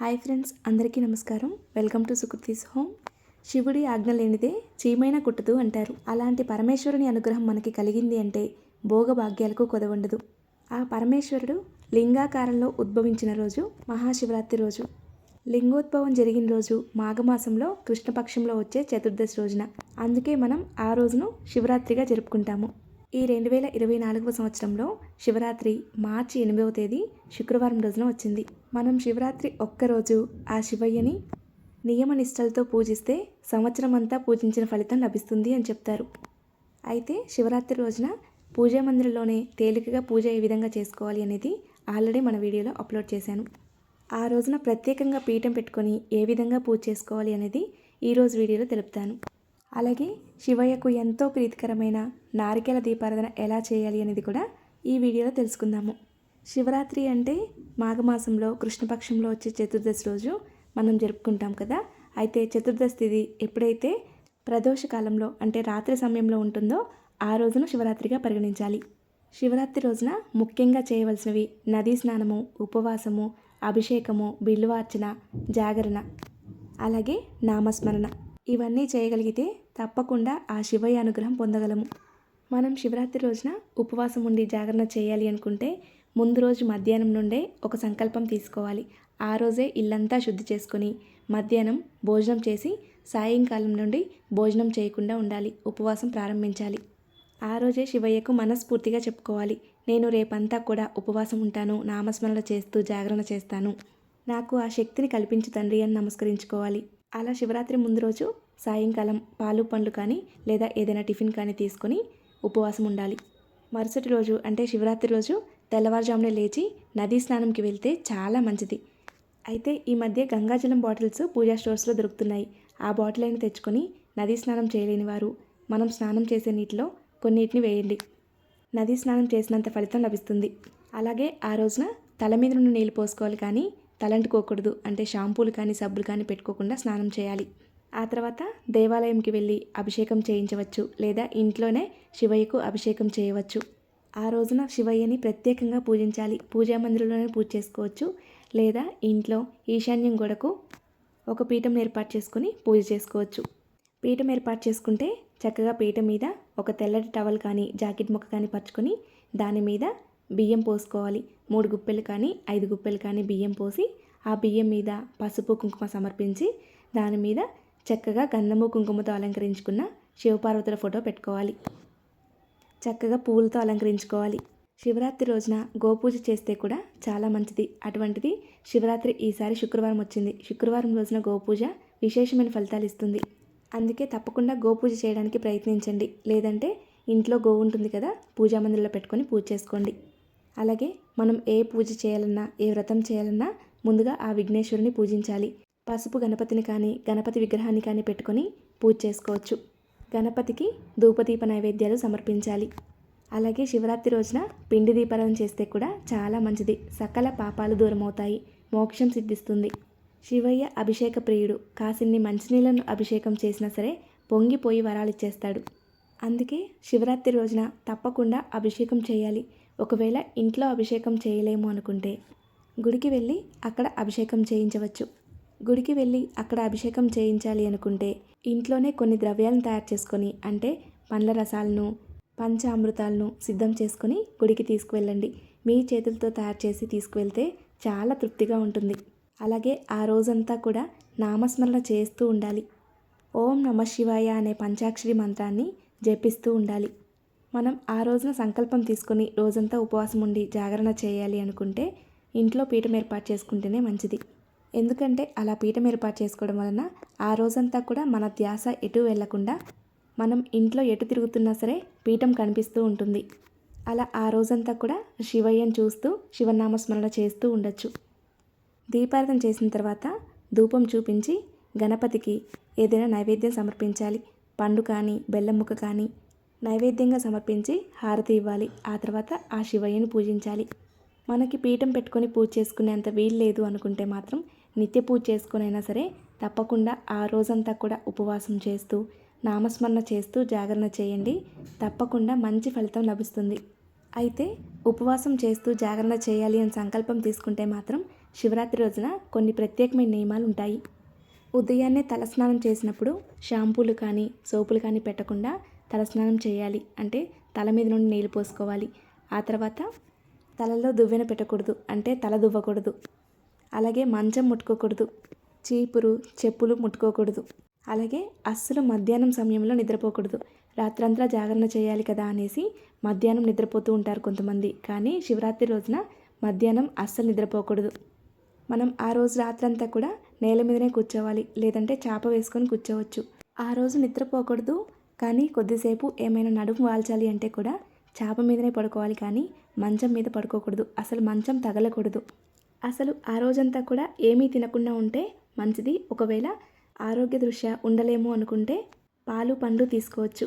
Hi friends అందరికీ నమస్కారం. Welcome to Sukriti's home. శివుడి ఆజ్ఞ లేనిదే చీమైనా కుట్టదు అంటారు. అలాంటి పరమేశ్వరుని అనుగ్రహం మనకి కలిగింది అంటే భోగభాగ్యాలకు కొదవండదు. ఆ పరమేశ్వరుడు లింగాకారంలో ఉద్భవించిన రోజు మహాశివరాత్రి రోజు. లింగోద్భవం జరిగిన రోజు మాఘమాసంలో కృష్ణపక్షంలో వచ్చే చతుర్దశి రోజున. అందుకే మనం ఆ రోజును శివరాత్రిగా జరుపుకుంటాము. ఈ రెండు వేల ఇరవై నాలుగవ సంవత్సరంలో శివరాత్రి మార్చి ఎనిమిదవ తేదీ శుక్రవారం రోజున వచ్చింది. మనం శివరాత్రి ఒక్కరోజు ఆ శివయ్యని నియమనిష్టలతో పూజిస్తే సంవత్సరం అంతా పూజించిన ఫలితం లభిస్తుంది అని చెప్తారు. అయితే శివరాత్రి రోజున పూజా మందిరంలోనే తేలికగా పూజ ఏ విధంగా చేసుకోవాలి అనేది ఆల్రెడీ మన వీడియోలో అప్లోడ్ చేశాను. ఆ రోజున ప్రత్యేకంగా పీఠం పెట్టుకొని ఏ విధంగా పూజ చేసుకోవాలి అనేది ఈరోజు వీడియోలో తెలుపుతాను. అలాగే శివయ్యకు ఎంతో ప్రీతికరమైన నారికేల దీపారాధన ఎలా చేయాలి అనేది కూడా ఈ వీడియోలో తెలుసుకుందాము. శివరాత్రి అంటే మాఘమాసంలో కృష్ణపక్షంలో వచ్చే చతుర్దశి రోజు మనం జరుపుకుంటాం కదా. అయితే చతుర్దశి తిథి ఎప్పుడైతే ప్రదోష కాలంలో అంటే రాత్రి సమయంలో ఉంటుందో ఆ రోజును శివరాత్రిగా పరిగణించాలి. శివరాత్రి రోజున ముఖ్యంగా చేయవలసినవి నదీ స్నానము ఉపవాసము అభిషేకము బిల్లువార్చన జాగరణ అలాగే నామస్మరణ. ఇవన్నీ చేయగలిగితే తప్పకుండా ఆ శివయ్య అనుగ్రహం పొందగలము. మనం శివరాత్రి రోజున ఉపవాసం ఉండి జాగరణ చేయాలి అనుకుంటే ముందు రోజు మధ్యాహ్నం నుండే ఒక సంకల్పం తీసుకోవాలి. ఆ రోజే ఇల్లంతా శుద్ధి చేసుకొని మధ్యాహ్నం భోజనం చేసి సాయంకాలం నుండి భోజనం చేయకుండా ఉండాలి ఉపవాసం ప్రారంభించాలి. ఆ రోజే శివయ్యకు మనస్ఫూర్తిగా చెప్పుకోవాలి. నేను రేపంతా కూడా ఉపవాసం ఉంటాను నామస్మరణ చేస్తూ జాగరణ చేస్తాను. నాకు ఆ శక్తిని కల్పించు తండ్రి అని నమస్కరించుకోవాలి. అలా శివరాత్రి ముందు రోజు సాయంకాలం పాలు పండ్లు కానీ లేదా ఏదైనా టిఫిన్ కానీ తీసుకొని ఉపవాసం ఉండాలి. మరుసటి రోజు అంటే శివరాత్రి రోజు తెల్లవారుజామునే లేచి నదీ స్నానంకి వెళ్తే చాలా మంచిది. అయితే ఈ మధ్య గంగాజలం బాటిల్స్ పూజా స్టోర్స్లో దొరుకుతున్నాయి. ఆ బాటిల్ అయినా తెచ్చుకొని నదీ స్నానం చేయలేని వారు మనం స్నానం చేసే నీటిలో కొన్నిటిని వేయండి. నదీ స్నానం చేసినంత ఫలితం లభిస్తుంది. అలాగే ఆ రోజున తల మీద నుండి నీళ్ళు పోసుకోవాలి కానీ తలంటుకోకూడదు అంటే షాంపూలు కానీ సబ్బులు కానీ పెట్టుకోకుండా స్నానం చేయాలి. ఆ తర్వాత దేవాలయంకి వెళ్ళి అభిషేకం చేయించవచ్చు లేదా ఇంట్లోనే శివయ్యకు అభిషేకం చేయవచ్చు. ఆ రోజున శివయ్యని ప్రత్యేకంగా పూజించాలి. పూజా మందిరంలోనే పూజ చేసుకోవచ్చు లేదా ఇంట్లో ఈశాన్యం గోడకు ఒక పీఠం ఏర్పాటు చేసుకుని పూజ చేసుకోవచ్చు. పీఠం ఏర్పాటు చేసుకుంటే చక్కగా పీఠం మీద ఒక తెల్లటి టవల్ కానీ జాకెట్ ముక్క కానీ పరుచుకొని దాని మీద బియ్యం పోసుకోవాలి. మూడు గుప్పెలు కానీ ఐదు గుప్పెలు కానీ బియ్యం పోసి ఆ బియ్యం మీద పసుపు కుంకుమ సమర్పించి దాని మీద చక్కగా గంధము కుంకుమతో అలంకరించుకున్న శివపార్వతుల ఫోటో పెట్టుకోవాలి. చక్కగా పువ్వులతో అలంకరించుకోవాలి. శివరాత్రి రోజున గోపూజ చేస్తే కూడా చాలా మంచిది. అటువంటిది శివరాత్రి ఈసారి శుక్రవారం వచ్చింది. శుక్రవారం రోజున గోపూజ విశేషమైన ఫలితాలు ఇస్తుంది. అందుకే తప్పకుండా గోపూజ చేయడానికి ప్రయత్నించండి. లేదంటే ఇంట్లో గో ఉంటుంది కదా పూజా మందిరంలో పెట్టుకొని పూజ చేసుకోండి. అలాగే మనం ఏ పూజ చేయాలన్నా ఏ వ్రతం చేయాలన్నా ముందుగా ఆ విఘ్నేశ్వరుని పూజించాలి. పసుపు గణపతిని కానీ గణపతి విగ్రహాన్ని కానీ పెట్టుకొని పూజ చేసుకోవచ్చు. గణపతికి ధూపదీప నైవేద్యాలు సమర్పించాలి. అలాగే శివరాత్రి రోజున పిండి దీపారాధన చేస్తే కూడా చాలా మంచిది. సకల పాపాలు దూరమవుతాయి. మోక్షం సిద్ధిస్తుంది. శివయ్య అభిషేక ప్రియుడు. కాసిన్ని మంచినీళ్ళను అభిషేకం చేసినా సరే పొంగిపోయి వరాలు ఇచ్చేస్తాడు. అందుకే శివరాత్రి రోజున తప్పకుండా అభిషేకం చేయాలి. ఒకవేళ ఇంట్లో అభిషేకం చేయలేము అనుకుంటే గుడికి వెళ్ళి అక్కడ అభిషేకం చేయించవచ్చు. గుడికి వెళ్ళి అక్కడ అభిషేకం చేయించాలి అనుకుంటే ఇంట్లోనే కొన్ని ద్రవ్యాలను తయారు చేసుకొని అంటే పండ్ల రసాలను పంచామృతాలను సిద్ధం చేసుకొని గుడికి తీసుకువెళ్ళండి. మీ చేతులతో తయారు చేసి తీసుకువెళ్తే చాలా తృప్తిగా ఉంటుంది. అలాగే ఆ రోజంతా కూడా నామస్మరణ చేస్తూ ఉండాలి. ఓం నమ శివాయ అనే పంచాక్షరి మంత్రాన్ని జపిస్తూ ఉండాలి. మనం ఆ రోజున సంకల్పం తీసుకొని రోజంతా ఉపవాసం ఉండి జాగరణ చేయాలి అనుకుంటే ఇంట్లో పీఠం ఏర్పాటు చేసుకుంటేనే మంచిది. ఎందుకంటే అలా పీఠం ఏర్పాటు చేసుకోవడం వలన ఆ రోజంతా కూడా మన ధ్యాస ఎటు వెళ్ళకుండా మనం ఇంట్లో ఎటు తిరుగుతున్నా సరే పీఠం కనిపిస్తూ ఉంటుంది. అలా ఆ రోజంతా కూడా శివయ్యను చూస్తూ శివనామస్మరణ చేస్తూ ఉండొచ్చు. దీపార్థం చేసిన తర్వాత ధూపం చూపించి గణపతికి ఏదైనా నైవేద్యం సమర్పించాలి. పండు కానీ బెల్లం ముక్క కానీ నైవేద్యంగా సమర్పించి హారతి ఇవ్వాలి. ఆ తర్వాత ఆ శివయ్యని పూజించాలి. మనకి పీఠం పెట్టుకొని పూజ చేసుకునేంత వీలు లేదు అనుకుంటే మాత్రం నిత్య పూజ చేసుకునైనా సరే తప్పకుండా ఆ రోజంతా కూడా ఉపవాసం చేస్తూ నామస్మరణ చేస్తూ జాగరణ చేయండి. తప్పకుండా మంచి ఫలితం లభిస్తుంది. అయితే ఉపవాసం చేస్తూ జాగరణ చేయాలి అని సంకల్పం తీసుకుంటే మాత్రం శివరాత్రి రోజున కొన్ని ప్రత్యేకమైన నియమాలు ఉంటాయి. ఉదయాన్నే తలస్నానం చేసినప్పుడు షాంపూలు కానీ సోపులు కానీ పెట్టకుండా తలస్నానం చేయాలి. అంటే తల మీద నుండి నీళ్ళు పోసుకోవాలి. ఆ తర్వాత తలలో దువ్వెన పెట్టకూడదు. అంటే తల దువ్వకూడదు. అలాగే మంచం ముట్టుకోకూడదు చీపురు చెప్పులు ముట్టుకోకూడదు. అలాగే అస్సలు మధ్యాహ్నం సమయంలో నిద్రపోకూడదు. రాత్రంతా జాగరణ చేయాలి కదా అనేసి మధ్యాహ్నం నిద్రపోతూ ఉంటారు కొంతమంది. కానీ శివరాత్రి రోజున మధ్యాహ్నం అస్సలు నిద్రపోకూడదు. మనం ఆ రోజు రాత్రంతా కూడా నేల మీదనే కూర్చోవాలి లేదంటే చాప వేసుకొని కూర్చోవచ్చు. ఆ రోజు నిద్రపోకూడదు కానీ కొద్దిసేపు ఏమైనా నడుము వాల్చాలి అంటే కూడా చాప మీదనే పడుకోవాలి కానీ మంచం మీద పడుకోకూడదు. అసలు మంచం తగలకూడదు. అసలు ఆ రోజంతా కూడా ఏమీ తినకుండా ఉంటే మంచిది. ఒకవేళ ఆరోగ్య దృష్ట్యా ఉండలేము అనుకుంటే పాలు పండ్లు తీసుకోవచ్చు.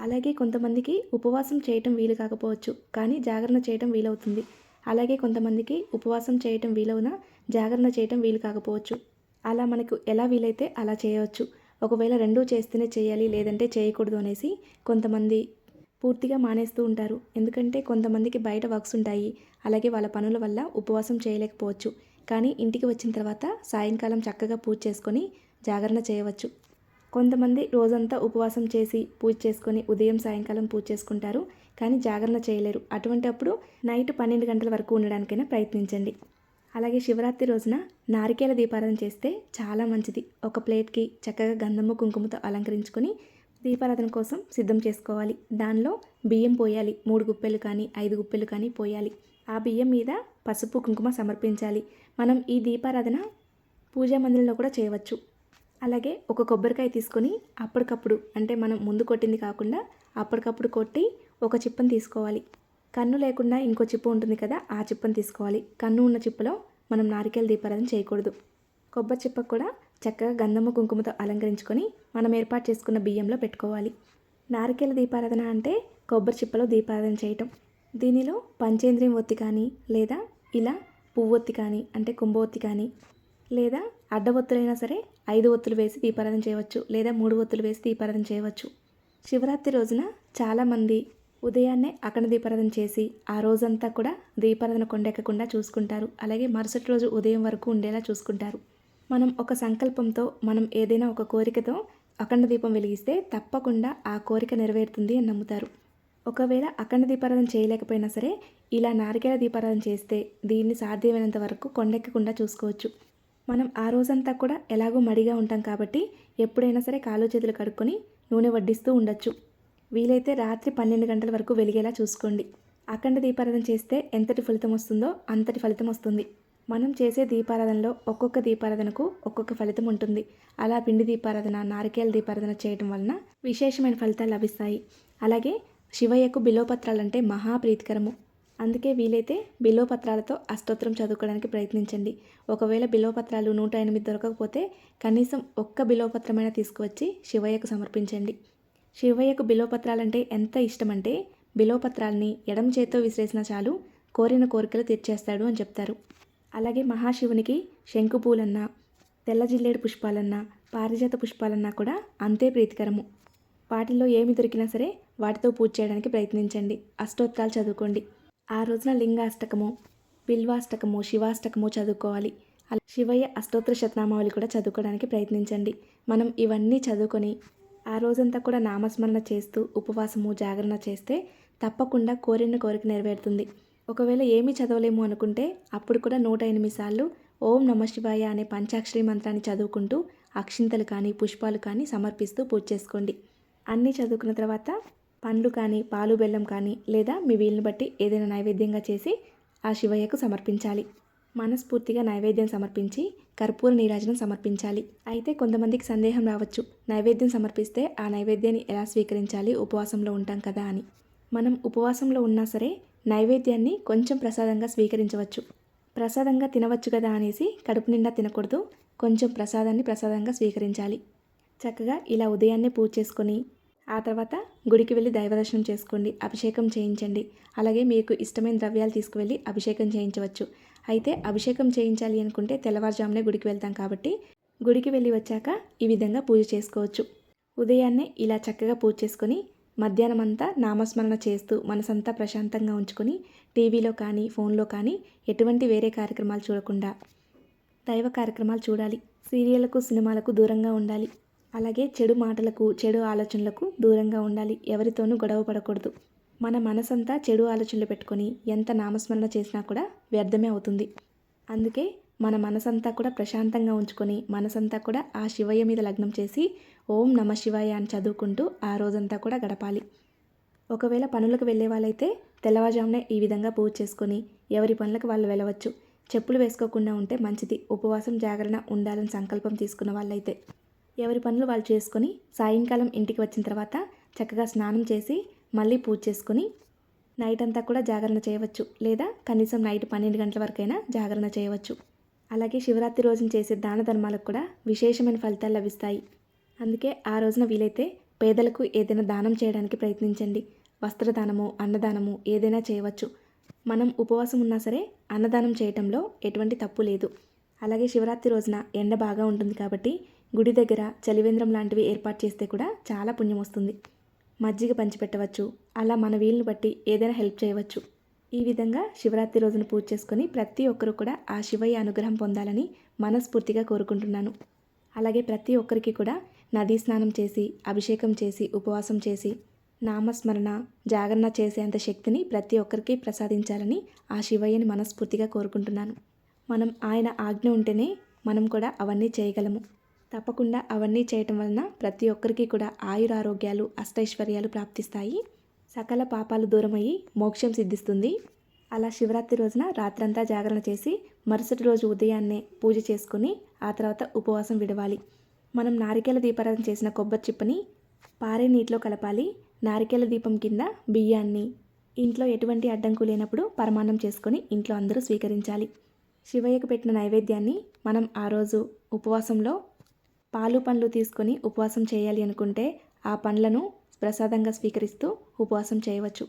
అలాగే కొంతమందికి ఉపవాసం చేయటం వీలు కాకపోవచ్చు కానీ జాగరణ చేయటం వీలవుతుంది. అలాగే కొంతమందికి ఉపవాసం చేయటం వీలవునా జాగరణ చేయటం వీలు కాకపోవచ్చు. అలా మనకు ఎలా వీలైతే అలా చేయవచ్చు. ఒకవేళ రెండూ చేస్తేనే చేయాలి లేదంటే చేయకూడదు అనేసి కొంతమంది పూర్తిగా మానేస్తూ ఉంటారు. ఎందుకంటే కొంతమందికి బయట వర్క్స్ ఉంటాయి. అలాగే వాళ్ళ పనుల వల్ల ఉపవాసం చేయలేకపోవచ్చు. కానీ ఇంటికి వచ్చిన తర్వాత సాయంకాలం చక్కగా పూజ చేసుకొని జాగరణ చేయవచ్చు. కొంతమంది రోజంతా ఉపవాసం చేసి పూజ చేసుకొని ఉదయం సాయంకాలం పూజ చేసుకుంటారు. కానీ జాగరణ చేయలేరు. అటువంటి అప్పుడు నైట్ పన్నెండు గంటల వరకు ఉండడానికైనా ప్రయత్నించండి. అలాగే శివరాత్రి రోజున నారికేల దీపారాధన చేస్తే చాలా మంచిది. ఒక ప్లేట్కి చక్కగా గంధము కుంకుమతో అలంకరించుకొని దీపారాధన కోసం సిద్ధం చేసుకోవాలి. దానిలో బియ్యం పోయాలి. మూడు గుప్పెలు కానీ ఐదు గుప్పెలు కానీ పోయాలి. ఆ బియ్యం మీద పసుపు కుంకుమ సమర్పించాలి. మనం ఈ దీపారాధన పూజా మందిరంలో కూడా చేయవచ్చు. అలాగే ఒక కొబ్బరికాయ తీసుకొని అప్పటికప్పుడు అంటే మనం ముందు కొట్టింది కాకుండా అప్పటికప్పుడు కొట్టి ఒక చిప్పను తీసుకోవాలి. కన్ను లేకుండా ఇంకో చిప్ప ఉంటుంది కదా ఆ చిప్పను తీసుకోవాలి. కన్ను ఉన్న చిప్పలో మనం నారికేల దీపారాధన చేయకూడదు. కొబ్బరి చిప్ప కూడా చక్కగా గంధము కుంకుమతో అలంకరించుకొని మనం ఏర్పాటు చేసుకున్న బియ్యంలో పెట్టుకోవాలి. నారికేల దీపారాధన అంటే కొబ్బరి చిప్పలో దీపారాధన చేయటం. దీనిలో పంచేంద్రియం ఒత్తి కానీ లేదా ఇలా పువ్వొత్తి కానీ అంటే కుంభవత్తి కానీ లేదా అడ్డ ఒత్తులైనా సరే ఐదు ఒత్తులు వేసి దీపారాధన చేయవచ్చు లేదా మూడు ఒత్తులు వేసి దీపారాధన చేయవచ్చు. శివరాత్రి రోజున చాలామంది ఉదయాన్నే అఖండ దీపారాధన చేసి ఆ రోజంతా కూడా దీపారాధన కొండెక్కకుండా చూసుకుంటారు. అలాగే మరుసటి రోజు ఉదయం వరకు ఉండేలా చూసుకుంటారు. మనం ఒక సంకల్పంతో మనం ఏదైనా ఒక కోరికతో అఖండ దీపం వెలిగిస్తే తప్పకుండా ఆ కోరిక నెరవేరుతుంది అని నమ్ముతారు. ఒకవేళ అఖండ దీపారాధన చేయలేకపోయినా సరే ఇలా నారికేళ దీపారాధన చేస్తే దీన్ని సాధ్యమైనంత వరకు కొండెక్కకుండా చూసుకోవచ్చు. మనం ఆ రోజంతా కూడా ఎలాగో మడిగా ఉంటాం కాబట్టి ఎప్పుడైనా సరే కాలు చేతులు కడుక్కొని నూనె వడ్డిస్తూ ఉండొచ్చు. వీలైతే రాత్రి పన్నెండు గంటల వరకు వెలిగేలా చూసుకోండి. అఖండ దీపారాధన చేస్తే ఎంతటి ఫలితం వస్తుందో అంతటి ఫలితం వస్తుంది. మనం చేసే దీపారాధనలో ఒక్కొక్క దీపారాధనకు ఒక్కొక్క ఫలితం ఉంటుంది. అలా పిండి దీపారాధన నారికేల దీపారాధన చేయడం వలన విశేషమైన ఫలితాలు లభిస్తాయి. అలాగే శివయ్యకు బిలోపత్రాలంటే మహాప్రీతికరము అందుకే వీలైతే బిలోపత్రాలతో అష్టోత్తరం చదువుకోవడానికి ప్రయత్నించండి. ఒకవేళ బిలోపత్రాలు నూట ఎనిమిది దొరకకపోతే కనీసం ఒక్క బిలోపత్రమైనా తీసుకువచ్చి శివయ్యకు సమర్పించండి. శివయ్యకు బిలోపత్రాలంటే ఎంత ఇష్టమంటే బిలోపత్రాల్ని ఎడమ చేత్తో విసిరేసిన చాలు కోరిన కోరికలు తీర్చేస్తాడు అని చెప్తారు. అలాగే మహాశివునికి శంకు పూలన్నా తెల్ల జిల్లేడు పుష్పాలన్నా పారిజాత పుష్పాలన్నా కూడా అంతే ప్రీతికరము. వాటిల్లో ఏమి దొరికినా సరే వాటితో పూజ చేయడానికి ప్రయత్నించండి. అష్టోత్తరాలు చదువుకోండి. ఆ రోజున లింగాష్టకము బిల్వాష్టకము శివాష్టకము చదువుకోవాలి. శివయ్య అష్టోత్తర శతనామావళి కూడా చదువుకోవడానికి ప్రయత్నించండి. మనం ఇవన్నీ చదువుకొని ఆ రోజంతా కూడా నామస్మరణ చేస్తూ ఉపవాసము జాగరణ చేస్తే తప్పకుండా కోరిన కోరిక నెరవేరుతుంది. ఒకవేళ ఏమీ చదవలేము అనుకుంటే అప్పుడు కూడా నూట ఎనిమిది సార్లు ఓం నమ శివాయ అనే పంచాక్షరి మంత్రాన్ని చదువుకుంటూ అక్షింతలు కానీ పుష్పాలు కానీ సమర్పిస్తూ పూజ చేసుకోండి. అన్నీ చదువుకున్న తర్వాత పండ్లు కానీ పాలు బెల్లం కానీ లేదా మీ వీలుని బట్టి ఏదైనా నైవేద్యంగా చేసి ఆ శివయ్యకు సమర్పించాలి. మనస్ఫూర్తిగా నైవేద్యం సమర్పించి కర్పూర నీరాజనం సమర్పించాలి. అయితే కొంతమందికి సందేహం రావచ్చు. నైవేద్యం సమర్పిస్తే ఆ నైవేద్యాన్ని ఎలా స్వీకరించాలి? ఉపవాసంలో ఉంటాం కదా అని. మనం ఉపవాసంలో ఉన్నా సరే నైవేద్యాన్ని కొంచెం ప్రసాదంగా స్వీకరించవచ్చు. ప్రసాదంగా తినవచ్చు కదా అనేసి కడుపు నిండా తినకూడదు. కొంచెం ప్రసాదాన్ని ప్రసాదంగా స్వీకరించాలి. చక్కగా ఇలా ఉదయాన్నే పూజ చేసుకొని ఆ తర్వాత గుడికి వెళ్ళి దైవదర్శనం చేసుకోండి అభిషేకం చేయించండి. అలాగే మీకు ఇష్టమైన ద్రవ్యాలు తీసుకువెళ్ళి అభిషేకం చేయించవచ్చు. అయితే అభిషేకం చేయించాలి అనుకుంటే తెల్లవారుజామునే గుడికి వెళ్తాం కాబట్టి గుడికి వెళ్ళి వచ్చాక ఈ విధంగా పూజ చేసుకోవచ్చు. ఉదయాన్నే ఇలా చక్కగా పూజ చేసుకొని మధ్యాహ్నం అంతా నామస్మరణ చేస్తూ మనసంతా ప్రశాంతంగా ఉంచుకొని టీవీలో కానీ ఫోన్లో కానీ ఎటువంటి వేరే కార్యక్రమాలు చూడకుండా దైవ కార్యక్రమాలు చూడాలి. సీరియళ్ళకు సినిమాలకు దూరంగా ఉండాలి. అలాగే చెడు మాటలకు చెడు ఆలోచనలకు దూరంగా ఉండాలి. ఎవరితోనూ గొడవ పడకూడదు. మన మనసంతా చెడు ఆలోచనలు పెట్టుకొని ఎంత నామస్మరణ చేసినా కూడా వ్యర్థమే అవుతుంది. అందుకే మన మనసంతా కూడా ప్రశాంతంగా ఉంచుకొని మనసంతా కూడా ఆ శివయ్య మీద లగ్నం చేసి ఓం నమ శివాయ అని చదువుకుంటూ ఆ రోజంతా కూడా గడపాలి. ఒకవేళ పనులకు వెళ్ళే వాళ్ళైతే తెల్లవారుజామునే ఈ విధంగా పూజ చేసుకొని ఎవరి పనులకు వాళ్ళు వెళ్ళవచ్చు. చెప్పులు వేసుకోకుండా ఉంటే మంచిది. ఉపవాసం జాగరణ ఉండాలని సంకల్పం తీసుకున్న వాళ్ళైతే ఎవరి పనులు వాళ్ళు చేసుకొని సాయంకాలం ఇంటికి వచ్చిన తర్వాత చక్కగా స్నానం చేసి మళ్ళీ పూజ చేసుకొని నైట్ అంతా కూడా జాగరణ చేయవచ్చు. లేదా కనీసం నైట్ పన్నెండు గంటల వరకైనా జాగరణ చేయవచ్చు. అలాగే శివరాత్రి రోజున చేసే దాన ధర్మాలకు కూడా విశేషమైన ఫలితాలు లభిస్తాయి. అందుకే ఆ రోజున వీలైతే పేదలకు ఏదైనా దానం చేయడానికి ప్రయత్నించండి. వస్త్రదానము అన్నదానము ఏదైనా చేయవచ్చు. మనం ఉపవాసం ఉన్నా సరే అన్నదానం చేయటంలో ఎటువంటి తప్పు లేదు. అలాగే శివరాత్రి రోజున ఎండ బాగా ఉంటుంది కాబట్టి గుడి దగ్గర చలివేంద్రం లాంటివి ఏర్పాటు చేస్తే కూడా చాలా పుణ్యం వస్తుంది. మజ్జిగ పంచిపెట్టవచ్చు. అలా మన వీలుని బట్టి ఏదైనా హెల్ప్ చేయవచ్చు. ఈ విధంగా శివరాత్రి రోజున పూజ చేసుకొని ప్రతి ఒక్కరూ కూడా ఆ శివయ్య అనుగ్రహం పొందాలని మనస్ఫూర్తిగా కోరుకుంటున్నాను. అలాగే ప్రతి ఒక్కరికి కూడా నదీ స్నానం చేసి అభిషేకం చేసి ఉపవాసం చేసి నామస్మరణ జాగరణ చేసేంత శక్తిని ప్రతి ఒక్కరికి ప్రసాదించాలని ఆ శివయ్యని మనస్ఫూర్తిగా కోరుకుంటున్నాను. మనం ఆయన ఆజ్ఞ ఉంటేనే మనం కూడా అవన్నీ చేయగలము. తప్పకుండా అవన్నీ చేయటం వలన ప్రతి ఒక్కరికి కూడా ఆయురారోగ్యాలు అష్టైశ్వర్యాలు ప్రాప్తిస్తాయి. సకల పాపాలు దూరమయ్యి మోక్షం సిద్ధిస్తుంది. అలా శివరాత్రి రోజున రాత్రంతా జాగరణ చేసి మరుసటి రోజు ఉదయాన్నే పూజ చేసుకుని ఆ తర్వాత ఉపవాసం విడవాలి. మనం నారికేల దీపారాధన చేసిన కొబ్బరి చిప్పని పారే నీటిలో కలపాలి. నారికేల దీపం కింద బియ్యాన్ని ఇంట్లో ఎటువంటి అడ్డంకు లేనప్పుడు పరమాన్నం చేసుకొని ఇంట్లో అందరూ స్వీకరించాలి. శివయ్యకు పెట్టిన నైవేద్యాన్ని మనం ఆ రోజు ఉపవాసంలో పాలు పండ్లు తీసుకొని ఉపవాసం చేయాలి అనుకుంటే ఆ పండ్లను ప్రసాదంగా స్వీకరిస్తూ ఉపవాసం చేయవచ్చు.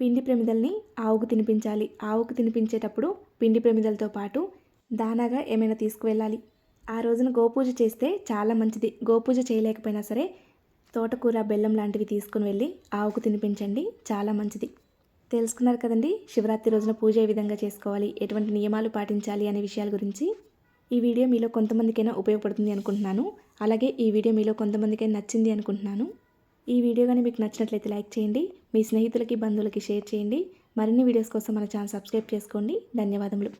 పిండి ప్రమిదల్ని ఆవుకు తినిపించాలి. ఆవుకు తినిపించేటప్పుడు పిండి ప్రమిదలతో పాటు దానాగా ఏమైనా తీసుకువెళ్ళాలి. ఆ రోజున గోపూజ చేస్తే చాలా మంచిది. గోపూజ చేయలేకపోయినా సరే తోటకూర బెల్లం లాంటివి తీసుకుని వెళ్ళి ఆవుకు తినిపించండి. చాలా మంచిది. తెలుసుకున్నారు కదండి? శివరాత్రి రోజున పూజ ఏ విధంగా చేసుకోవాలి? ఎటువంటి నియమాలు పాటించాలి అనే విషయాల గురించి. ఈ వీడియో మీలో కొంతమందికైనా ఉపయోగపడుతుంది అనుకుంటున్నాను. అలాగే ఈ వీడియో మీలో కొంతమందికైనా నచ్చింది అనుకుంటున్నాను. ఈ వీడియో కానీ మీకు నచ్చినట్లయితే లైక్ చేయండి మీ స్నేహితులకి బంధువులకి షేర్ చేయండి. మరిన్ని వీడియోస్ కోసం మన ఛానల్ సబ్స్క్రైబ్ చేసుకోండి. ధన్యవాదములు.